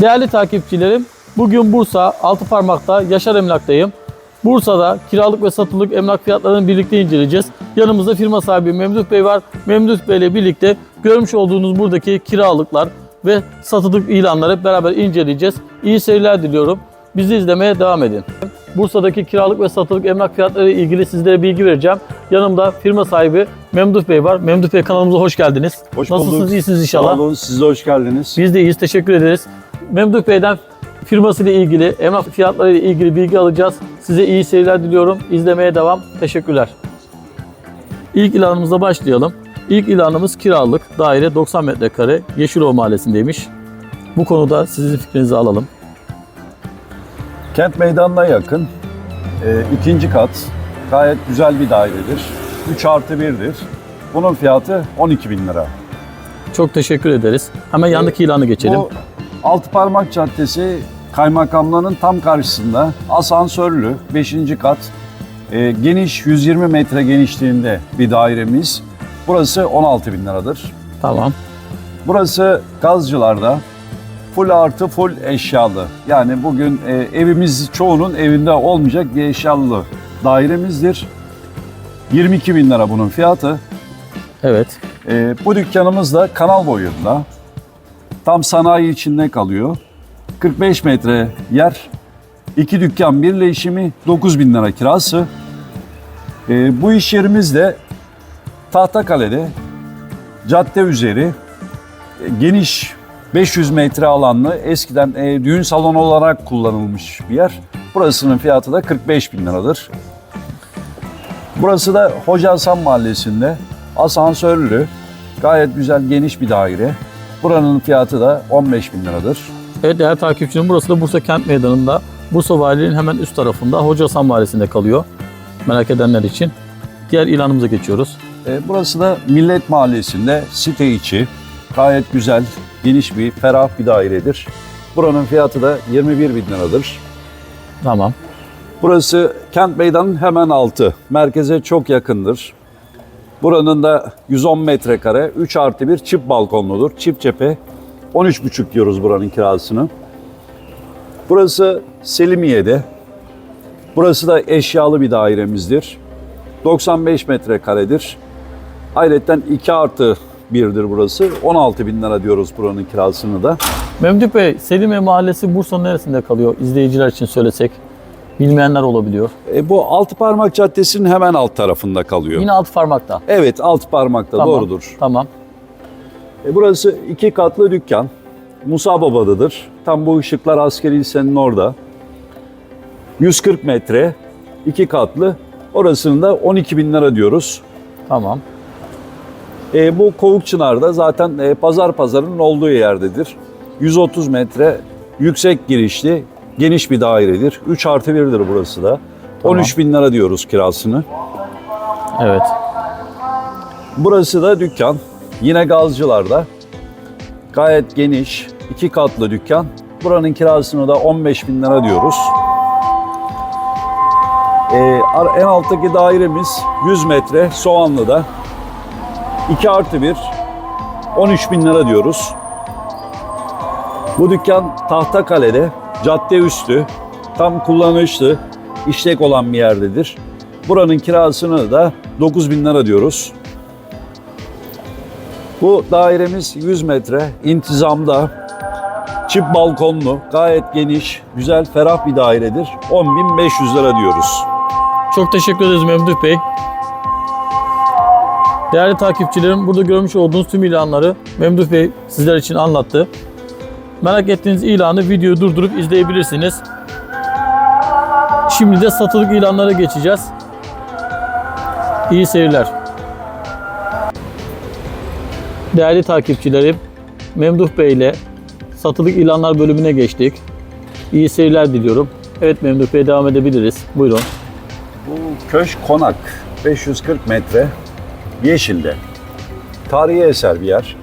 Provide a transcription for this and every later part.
Değerli takipçilerim, bugün Bursa Altıparmak'ta Yaşar Emlak'tayım. Bursa'da kiralık ve satılık emlak fiyatlarını birlikte inceleyeceğiz. Yanımızda firma sahibi Memduh Bey var. Memduh Bey ile birlikte görmüş olduğunuz buradaki kiralıklar ve satılık ilanları hep beraber inceleyeceğiz. İyi seyirler diliyorum. Bizi izlemeye devam edin. Bursa'daki kiralık ve satılık emlak fiyatları ile ilgili sizlere bilgi vereceğim. Yanımda firma sahibi Memduh Bey var. Memduh Bey kanalımıza hoş geldiniz. Hoş Nasılsınız? bulduk. İyisiniz inşallah. Sağ olun, siz de hoş geldiniz. Biz de iyiyiz, teşekkür ederiz. Memduh Bey'den firmasıyla ilgili, emlak fiyatları ile ilgili bilgi alacağız. Size iyi seyirler diliyorum. İzlemeye devam. Teşekkürler. İlk ilanımıza başlayalım. İlk ilanımız kiralık, daire 90 metrekare, Yeşilova Mahallesi'ndeymiş. Bu konuda sizin fikrinizi alalım. Kent meydanına yakın, e, ikinci kat, gayet güzel bir dairedir. 3 artı 1'dir. Bunun fiyatı 12 bin lira. Çok teşekkür ederiz. Hemen yandaki ilanı geçelim. Bu Altıparmak Caddesi kaymakamlığının tam karşısında asansörlü 5. kat, e, geniş 120 metre genişliğinde bir dairemiz. Burası 16 bin liradır. Tamam. Burası Gazcılar'da full artı full eşyalı. Yani bugün e, evimiz çoğunun evinde olmayacak bir eşyalı dairemizdir. 22 bin lira bunun fiyatı. Evet. E, bu dükkanımız da kanal boyunda. Tam sanayi içinde kalıyor. 45 metre yer. İki dükkan birleşimi 9 bin lira kirası. E, bu iş yerimiz de Tahtakale'de cadde üzeri e, geniş 500 metre alanlı eskiden e, düğün salonu olarak kullanılmış bir yer. Burasının fiyatı da 45 bin liradır. Burası da Hoca Hasan Mahallesi'nde asansörlü gayet güzel geniş bir daire. Buranın fiyatı da 15 bin liradır. Evet değerli takipçilerim burası da Bursa Kent Meydanı'nda. Bursa Valiliği'nin hemen üst tarafında Hoca Hasan Mahallesi'nde kalıyor. Merak edenler için. Diğer ilanımıza geçiyoruz. E, burası da Millet Mahallesi'nde site içi gayet güzel, geniş bir, ferah bir dairedir. Buranın fiyatı da 21 bin liradır. Tamam. Burası Kent Meydanı'nın hemen altı. Merkeze çok yakındır. Buranın da 110 metrekare, 3 artı 1 çift balkonludur. Çift cephe. 13,5 diyoruz buranın kirasını. Burası Selimiye'de. Burası da eşyalı bir dairemizdir. 95 metrekaredir. Ayrıca 2 artı 1'dir burası. 16 bin lira diyoruz buranın kirasını da. Memduh Bey, Selimiye Mahallesi Bursa'nın neresinde kalıyor? İzleyiciler için söylesek. Bilmeyenler olabiliyor. E, bu Altı Parmak Caddesi'nin hemen alt tarafında kalıyor. Yine alt parmakta. Evet, alt parmakta Tamam. doğrudur. Tamam. E, burası iki katlı dükkan. Musa Baba'dadır. Tam bu ışıklar askeri lisenin orada. 140 metre, iki katlı. Orasını da 12 bin lira diyoruz. Tamam. E, bu Kovukçınar'da zaten e, pazar pazarının olduğu yerdedir. 130 metre yüksek girişli, geniş bir dairedir. 3 artı 1'dir burası da. Tamam. 13 bin lira diyoruz kirasını. Evet. Burası da dükkan. Yine Gazcılar'da. Gayet geniş, iki katlı dükkan. Buranın kirasını da 15 bin lira diyoruz. Ee, en alttaki dairemiz 100 metre Soğanlı'da. 2 artı 1, 13 bin lira diyoruz. Bu dükkan Tahtakale'de, cadde üstü, tam kullanışlı, işlek olan bir yerdedir. Buranın kirasını da 9 bin lira diyoruz. Bu dairemiz 100 metre, intizamda, çift balkonlu, gayet geniş, güzel, ferah bir dairedir. 10.500 lira diyoruz. Çok teşekkür ederiz Memduh Bey. Değerli takipçilerim, burada görmüş olduğunuz tüm ilanları Memduh Bey sizler için anlattı. Merak ettiğiniz ilanı videoyu durdurup izleyebilirsiniz. Şimdi de satılık ilanlara geçeceğiz. İyi seyirler. Değerli takipçilerim, Memduh Bey ile satılık ilanlar bölümüne geçtik. İyi seyirler diliyorum. Evet Memduh Bey devam edebiliriz. Buyurun. Bu köşk konak 540 metre Yeşil'de. Tarihi eser bir yer.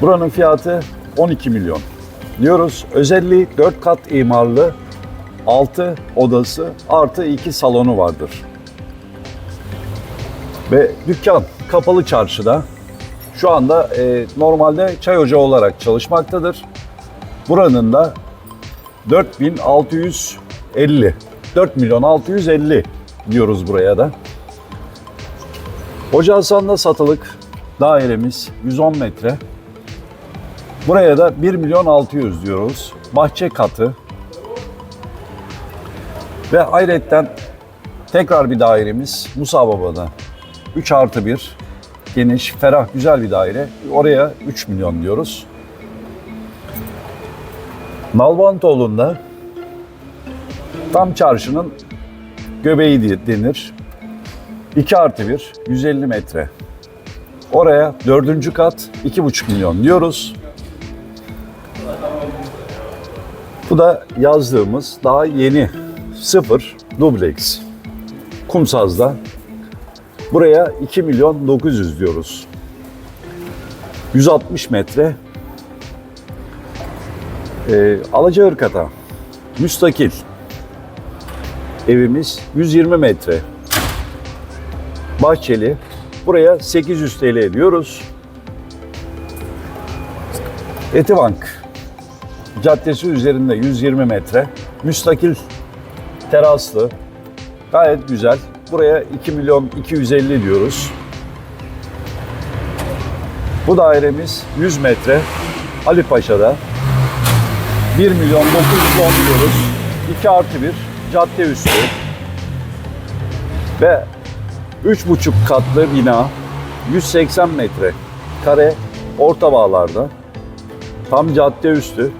Buranın fiyatı 12 milyon. Diyoruz özelliği 4 kat imarlı 6 odası artı 2 salonu vardır. Ve dükkan kapalı çarşıda. Şu anda e, normalde çay ocağı olarak çalışmaktadır. Buranın da 4650. 4 milyon 650 diyoruz buraya da. Hoca Hasan'da satılık dairemiz 110 metre. Buraya da 1 milyon 600 diyoruz. Bahçe katı. Ve ayrıca tekrar bir dairemiz Musa Baba'da. 3 artı 1 geniş, ferah, güzel bir daire. Oraya 3 milyon diyoruz. Nalbantoğlu'nda tam çarşının göbeği diye denir. 2 artı 1, 150 metre. Oraya dördüncü kat 2,5 milyon diyoruz. Bu da yazdığımız daha yeni sıfır dubleks. Kumsaz'da. Buraya 2 milyon 900 diyoruz. 160 metre. Ee, Alacaırka'da müstakil evimiz 120 metre. Bahçeli. Buraya 800 TL diyoruz. Etibank Caddesi üzerinde 120 metre. Müstakil teraslı. Gayet güzel. Buraya 2 milyon 250 diyoruz. Bu dairemiz 100 metre. Ali Paşa'da. 1 milyon 910 diyoruz. 2 artı 1 cadde üstü. Ve 3,5 katlı bina 180 metre kare orta bağlarda tam cadde üstü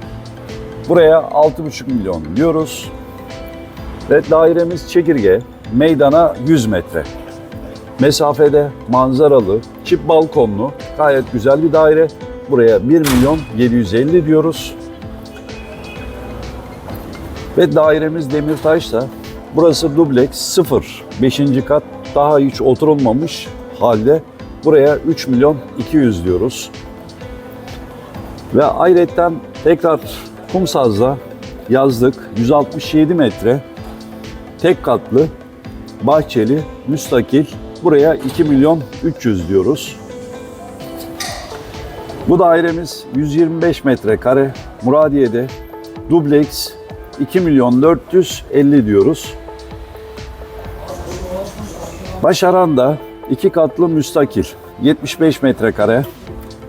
buraya 6,5 milyon diyoruz. Ve dairemiz çekirge meydana 100 metre. Mesafede manzaralı çift balkonlu gayet güzel bir daire. Buraya 1 milyon 750 diyoruz. Ve dairemiz Demirtaş'ta. Burası dubleks 0 5. kat daha hiç oturulmamış halde. Buraya 3 milyon 200 diyoruz. Ve ayrıca tekrar Kumsaz'da yazdık 167 metre tek katlı bahçeli müstakil buraya 2 milyon 300 diyoruz. Bu dairemiz 125 metrekare Muradiye'de dubleks 2 milyon 450 diyoruz. Başaran da iki katlı müstakil 75 metrekare.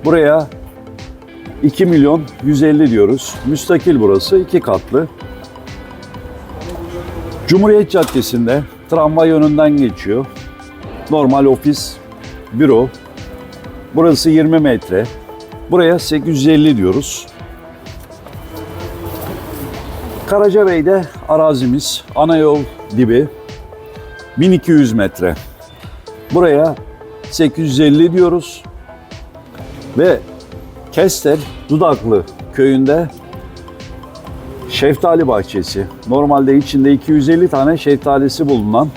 Buraya 2 milyon 150 diyoruz. Müstakil burası iki katlı. Cumhuriyet Caddesi'nde tramvay yönünden geçiyor. Normal ofis, büro. Burası 20 metre. Buraya 850 diyoruz. Karacabey'de arazimiz ana yol dibi 1200 metre. Buraya 850 diyoruz. Ve Kestel Dudaklı köyünde şeftali bahçesi. Normalde içinde 250 tane şeftalisi bulunan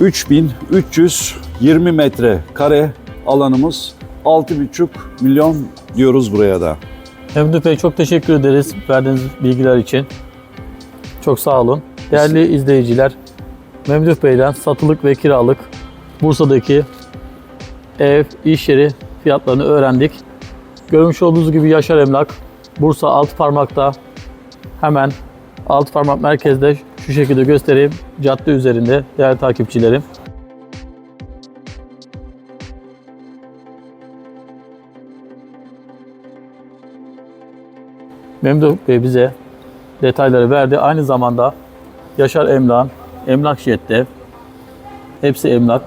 3320 metre kare alanımız 6,5 milyon diyoruz buraya da. Memduh Bey çok teşekkür ederiz verdiğiniz bilgiler için. Çok sağ olun. Değerli izleyiciler, Memduh Bey'den satılık ve kiralık Bursa'daki ev, iş yeri fiyatlarını öğrendik. Görmüş olduğunuz gibi Yaşar Emlak, Bursa Altıparmak'ta hemen Altıparmak merkezde şu şekilde göstereyim. Cadde üzerinde değerli takipçilerim. Memduh Bey bize detayları verdi. Aynı zamanda Yaşar Emlak'ın Emlak Jet'te hepsi emlak.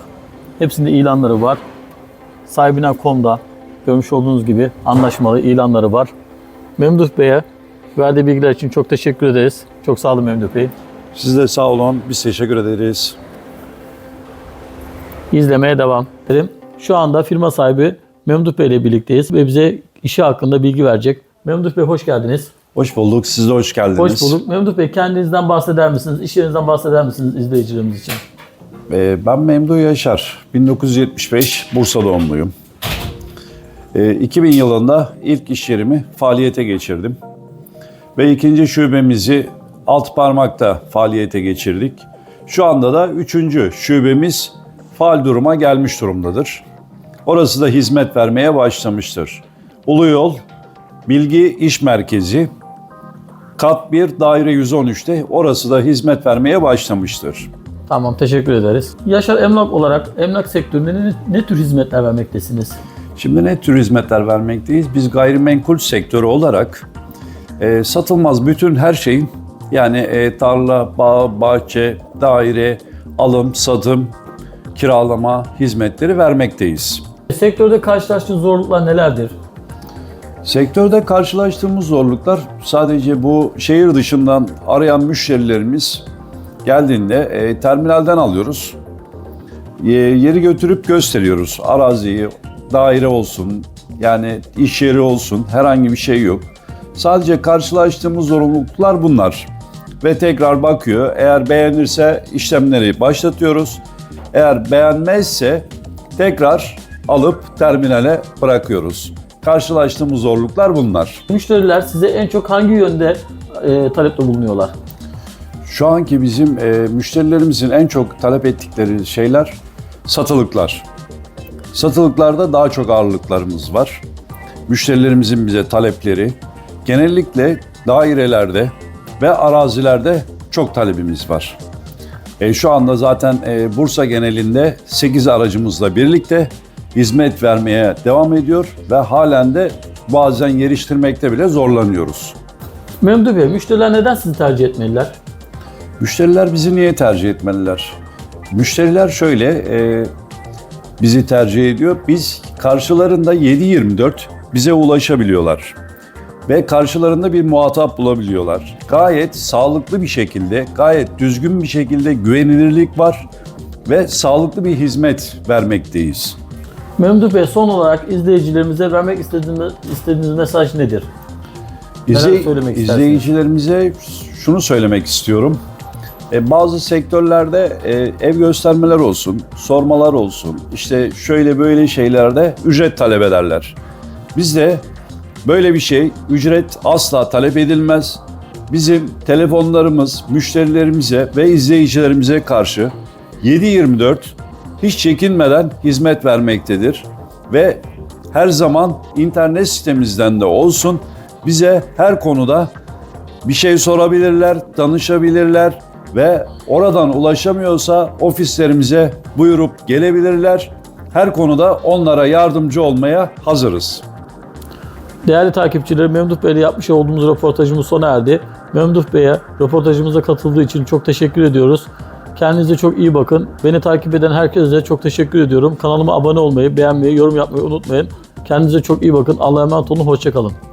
Hepsinde ilanları var. Sahibine.com'da görmüş olduğunuz gibi anlaşmalı ilanları var. Memduh Bey'e verdiği bilgiler için çok teşekkür ederiz. Çok sağ olun Memduh Bey. Siz de sağ olun. Biz teşekkür ederiz. İzlemeye devam edelim. Şu anda firma sahibi Memduh Bey ile birlikteyiz ve bize işi hakkında bilgi verecek. Memduh Bey hoş geldiniz. Hoş bulduk. Siz de hoş geldiniz. Hoş bulduk. Memduh Bey kendinizden bahseder misiniz? İş yerinizden bahseder misiniz izleyicilerimiz için? Ee, Ben Memduh Yaşar. 1975 Bursa doğumluyum. Ee, 2000 yılında ilk iş yerimi faaliyete geçirdim. Ve ikinci şubemizi Altparmak'ta faaliyete geçirdik. Şu anda da üçüncü şubemiz faal duruma gelmiş durumdadır. Orası da hizmet vermeye başlamıştır. Ulu Yol Bilgi İş Merkezi Kat 1 Daire 113'te orası da hizmet vermeye başlamıştır. Tamam teşekkür ederiz. Yaşar Emlak olarak emlak sektöründe ne, ne tür hizmetler vermektesiniz? Şimdi ne tür hizmetler vermekteyiz? Biz gayrimenkul sektörü olarak e, satılmaz bütün her şeyin yani e, tarla, bağ, bahçe, daire, alım, satım, kiralama hizmetleri vermekteyiz. Sektörde karşılaştığınız zorluklar nelerdir? Sektörde karşılaştığımız zorluklar sadece bu şehir dışından arayan müşterilerimiz geldiğinde e, terminalden alıyoruz. E, yeri götürüp gösteriyoruz. Araziyi, daire olsun, yani iş yeri olsun herhangi bir şey yok. Sadece karşılaştığımız zorunluluklar bunlar. Ve tekrar bakıyor. Eğer beğenirse işlemleri başlatıyoruz. Eğer beğenmezse tekrar alıp terminale bırakıyoruz. Karşılaştığımız zorluklar bunlar. Müşteriler size en çok hangi yönde e, talepte bulunuyorlar? Şu anki bizim e, müşterilerimizin en çok talep ettikleri şeyler satılıklar. Satılıklarda daha çok ağırlıklarımız var. Müşterilerimizin bize talepleri genellikle dairelerde ve arazilerde çok talebimiz var. E, şu anda zaten e, Bursa genelinde 8 aracımızla birlikte hizmet vermeye devam ediyor ve halen de bazen geliştirmekte bile zorlanıyoruz. Memduh Bey, müşteriler neden sizi tercih etmeliler? Müşteriler bizi niye tercih etmeliler? Müşteriler şöyle e, bizi tercih ediyor. Biz karşılarında 7-24 bize ulaşabiliyorlar. Ve karşılarında bir muhatap bulabiliyorlar. Gayet sağlıklı bir şekilde, gayet düzgün bir şekilde güvenilirlik var ve sağlıklı bir hizmet vermekteyiz. Memduh Bey, son olarak izleyicilerimize vermek istediğiniz, istediğiniz mesaj nedir? İzley- söylemek izleyicilerimize şunu söylemek istiyorum. E, bazı sektörlerde e, ev göstermeler olsun, sormalar olsun, işte şöyle böyle şeylerde ücret talep ederler. Bizde böyle bir şey, ücret asla talep edilmez. Bizim telefonlarımız müşterilerimize ve izleyicilerimize karşı 7-24 hiç çekinmeden hizmet vermektedir. Ve her zaman internet sitemizden de olsun bize her konuda bir şey sorabilirler, danışabilirler ve oradan ulaşamıyorsa ofislerimize buyurup gelebilirler. Her konuda onlara yardımcı olmaya hazırız. Değerli takipçilerim, Memduh Bey'le yapmış olduğumuz röportajımız sona erdi. Memduh Bey'e röportajımıza katıldığı için çok teşekkür ediyoruz. Kendinize çok iyi bakın. Beni takip eden herkese çok teşekkür ediyorum. Kanalıma abone olmayı, beğenmeyi, yorum yapmayı unutmayın. Kendinize çok iyi bakın. Allah'a emanet olun. Hoşçakalın.